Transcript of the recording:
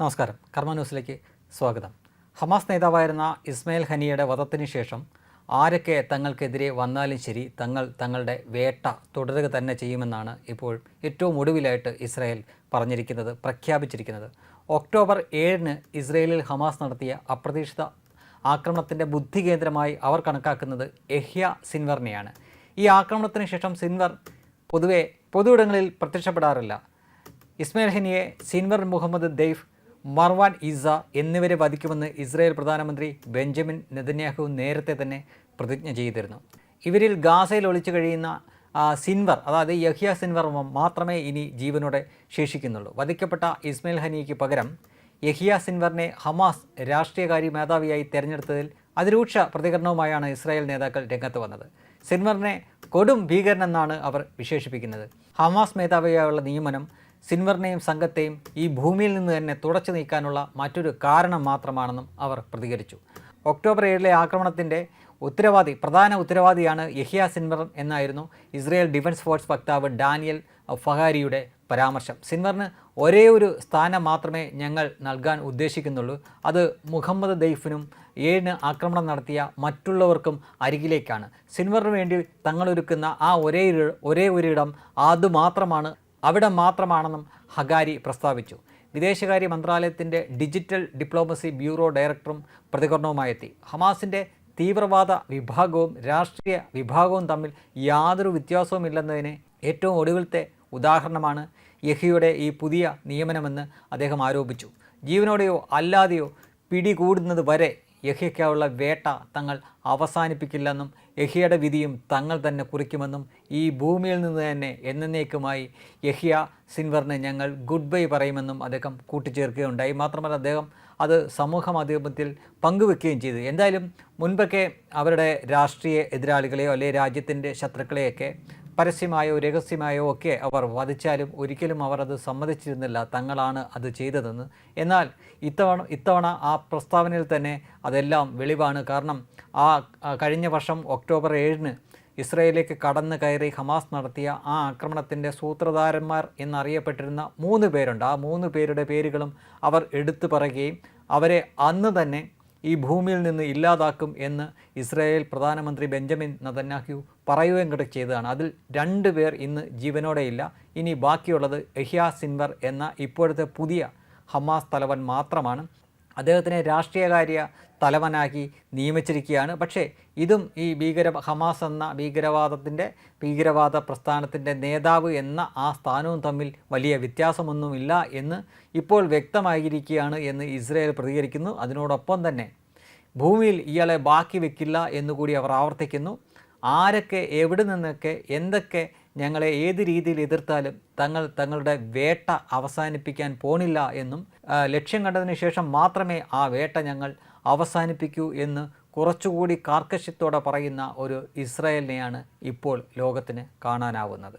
നമസ്കാരം. കർമ്മ ന്യൂസിലേക്ക് സ്വാഗതം. ഹമാസ് നേതാവായിരുന്ന ഇസ്മയിൽ ഹനിയുടെ വധത്തിന് ശേഷം ആരൊക്കെ തങ്ങൾക്കെതിരെ വന്നാലും ശരി തങ്ങൾ തങ്ങളുടെ വേട്ട തുടരുക തന്നെ ചെയ്യുമെന്നാണ് ഇപ്പോൾ ഏറ്റവും ഒടുവിലായിട്ട് ഇസ്രായേൽ പറഞ്ഞിരിക്കുന്നത് പ്രഖ്യാപിച്ചിരിക്കുന്നത്. ഒക്ടോബർ ഏഴിന് ഇസ്രയേലിൽ ഹമാസ് നടത്തിയ അപ്രതീക്ഷിത ആക്രമണത്തിന്റെ ബുദ്ധി കേന്ദ്രമായി അവർ കണക്കാക്കുന്നത് എഹ്യ സിൻവറിനെയാണ് ഈ ആക്രമണത്തിന് ശേഷം സിൻവർ പൊതുവെ പൊതുവിടങ്ങളിൽ പ്രത്യക്ഷപ്പെടാറില്ല. Ismail Haniyeh Sinwar Muhammad Deif Marwan Issa എന്നിവരെ വധിക്കുമെന്ന് ഇസ്രായേൽ പ്രധാനമന്ത്രി ബെഞ്ചമിൻ നെതന്യാഹു നേരത്തെ തന്നെ പ്രതിജ്ഞ ചെയ്തിരുന്നു. ഇവരിൽ ഗാസയിൽ ഒളിച്ചു കഴിയുന്ന സിൻവർ അതായത് യഹിയ സിൻവർ മാത്രമേ ഇനി ജീവനോടെ ശേഷിക്കുന്നുള്ളൂ. വധിക്കപ്പെട്ട ഇസ്മയിൽ ഹനിയയ്ക്ക് പകരം യഹിയ സിൻവറിനെ ഹമാസ് രാഷ്ട്രീയകാര്യ മേധാവിയായി തെരഞ്ഞെടുത്തതിൽ അതിരൂക്ഷ പ്രതികരണവുമായാണ് ഇസ്രായേൽ നേതാക്കൾ രംഗത്ത് വന്നത്. സിൻവറിനെ കൊടും ഭീകരനെന്നാണ് അവർ വിശേഷിപ്പിക്കുന്നത്. ഹമാസ് മേധാവിയായുള്ള നിയമനം സിൻവറിനെയും സംഘത്തെയും ഈ ഭൂമിയിൽ നിന്ന് തന്നെ തുടച്ചു നീക്കാനുള്ള മറ്റൊരു കാരണം മാത്രമാണെന്നും അവർ പ്രതികരിച്ചു. ഒക്ടോബർ ഏഴിലെ ആക്രമണത്തിന്റെ ഉത്തരവാദി പ്രധാന ഉത്തരവാദിയാണ് യഹിയ സിൻവർ എന്നായിരുന്നു ഇസ്രായേൽ ഡിഫൻസ് ഫോഴ്സ് വക്താവ് ഡാനിയൽ ഫഹാരിയുടെ പരാമർശം. സിൻവറിന് ഒരേ ഒരു സ്ഥാനം മാത്രമേ ഞങ്ങൾ നൽകാൻ ഉദ്ദേശിക്കുന്നുള്ളൂ. അത് മുഹമ്മദ് ദൈഫിനും ഏഴിന് ആക്രമണം നടത്തിയ മറ്റുള്ളവർക്കും അരികിലേക്കാണ്. സിൻവറിന് വേണ്ടി തങ്ങളൊരുക്കുന്ന ആ ഒരേ ഒരേ ഒരിടം അതുമാത്രമാണ് അവിടെ മാത്രമാണെന്നും ഹഗാരി പ്രസ്താവിച്ചു. വിദേശകാര്യ മന്ത്രാലയത്തിന്റെ ഡിജിറ്റൽ ഡിപ്ലോമസി ബ്യൂറോ ഡയറക്ടറും പ്രതികരണവുമായെത്തി. ഹമാസിന്റെ തീവ്രവാദ വിഭാഗവും രാഷ്ട്രീയ വിഭാഗവും തമ്മിൽ യാതൊരു വ്യത്യാസവുമില്ലെന്നതിന് ഏറ്റവും ഒടുവിലത്തെ ഉദാഹരണമാണ് യഹിയുടെ ഈ പുതിയ നിയമനമെന്ന് അദ്ദേഹം ആരോപിച്ചു. ജീവനോടെയോ അല്ലാതെയോ പിടികൂടുന്നത് വരെ യഹിയയ്ക്കായുള്ള വേട്ട തങ്ങൾ അവസാനിപ്പിക്കില്ലെന്നും യഹിയുടെ വിധിയും തങ്ങൾ തന്നെ കുറിക്കുമെന്നും ഈ ഭൂമിയിൽ നിന്ന് തന്നെ എന്നേക്കുമായി യഹിയ സിൻവറിന് ഞങ്ങൾ ഗുഡ് ബൈ പറയുമെന്നും അദ്ദേഹം കൂട്ടിച്ചേർക്കുകയുണ്ടായി. മാത്രമല്ല അദ്ദേഹം അത് സമൂഹ മാധ്യമത്തിൽ പങ്കുവെക്കുകയും ചെയ്തു. എന്തായാലും മുൻപൊക്കെ അവരുടെ രാഷ്ട്രീയ എതിരാളികളെയോ അല്ലെങ്കിൽ രാജ്യത്തിന്റെ ശത്രുക്കളെയൊക്കെ പരസ്യമായോ രഹസ്യമായോ ഒക്കെ അവർ വധിച്ചാലും ഒരിക്കലും അവർ അത് സമ്മതിച്ചിരുന്നില്ല. തങ്ങളാണ് അത് ചെയ്തതെന്ന്. എന്നാൽ ഇത്തവണ ഇത്തവണ ആ പ്രസ്താവനയിൽ തന്നെ അതെല്ലാം വെളിവാണ്. കാരണം ആ കഴിഞ്ഞ വർഷം ഒക്ടോബർ ഏഴിന് ഇസ്രയേലിലേക്ക് കടന്നു കയറി ഹമാസ് നടത്തിയ ആ ആക്രമണത്തിന്റെ സൂത്രധാരന്മാർ എന്നറിയപ്പെട്ടിരുന്ന മൂന്ന് പേരുണ്ട്. ആ മൂന്ന് പേരുടെ പേരുകളും അവർ എടുത്തു പറയുകയും അവരെ അന്ന് തന്നെ ഈ ഭൂമിയിൽ നിന്ന് ഇല്ലാതാക്കും എന്ന് ഇസ്രായേൽ പ്രധാനമന്ത്രി ബെഞ്ചമിൻ നതന്യാഹു പറയുകയും കൂടെ ചെയ്തതാണ്. അതിൽ രണ്ട് പേർ ഇന്ന് ജീവനോടെയില്ല ഇനി ബാക്കിയുള്ളത് എഹ്യാ സിൻവർ എന്ന ഇപ്പോഴത്തെ പുതിയ ഹമാസ് തലവൻ മാത്രമാണ്. അദ്ദേഹത്തിനെ രാഷ്ട്രീയകാര്യ തലവനാക്കി നിയമിച്ചിരിക്കുകയാണ്. പക്ഷേ ഇതും ഈ ഭീകര ഹമാസ് എന്ന ഭീകരവാദത്തിന്റെ ഭീകരവാദ പ്രസ്ഥാനത്തിന്റെ നേതാവ് എന്ന ആ സ്ഥാനവും തമ്മിൽ വലിയ വ്യത്യാസമൊന്നുമില്ല എന്ന് ഇപ്പോൾ വ്യക്തമായിരിക്കുകയാണ് എന്ന് ഇസ്രയേൽ പ്രതികരിക്കുന്നു. അതിനോടൊപ്പം തന്നെ ഭൂമിയിൽ ഇയാളെ ബാക്കി വെക്കില്ല എന്നുകൂടി അവർ ആവർത്തിക്കുന്നു. ആരൊക്കെ എവിടെ നിന്നൊക്കെ എന്തൊക്കെ ഞങ്ങളെ ഏത് രീതിയിൽ എതിർത്താലും തങ്ങൾ തങ്ങളുടെ വേട്ട അവസാനിപ്പിക്കാൻ പോണില്ല എന്നും ലക്ഷ്യം കണ്ടതിന് ശേഷം മാത്രമേ ആ വേട്ട ഞങ്ങൾ അവസാനിപ്പിക്കൂ എന്ന് കുറച്ചുകൂടി കാർക്കശ്യത്തോടെ പറയുന്ന ഒരു ഇസ്രായേലിനെയാണ് ഇപ്പോൾ ലോകത്തിന് കാണാനാവുന്നത്.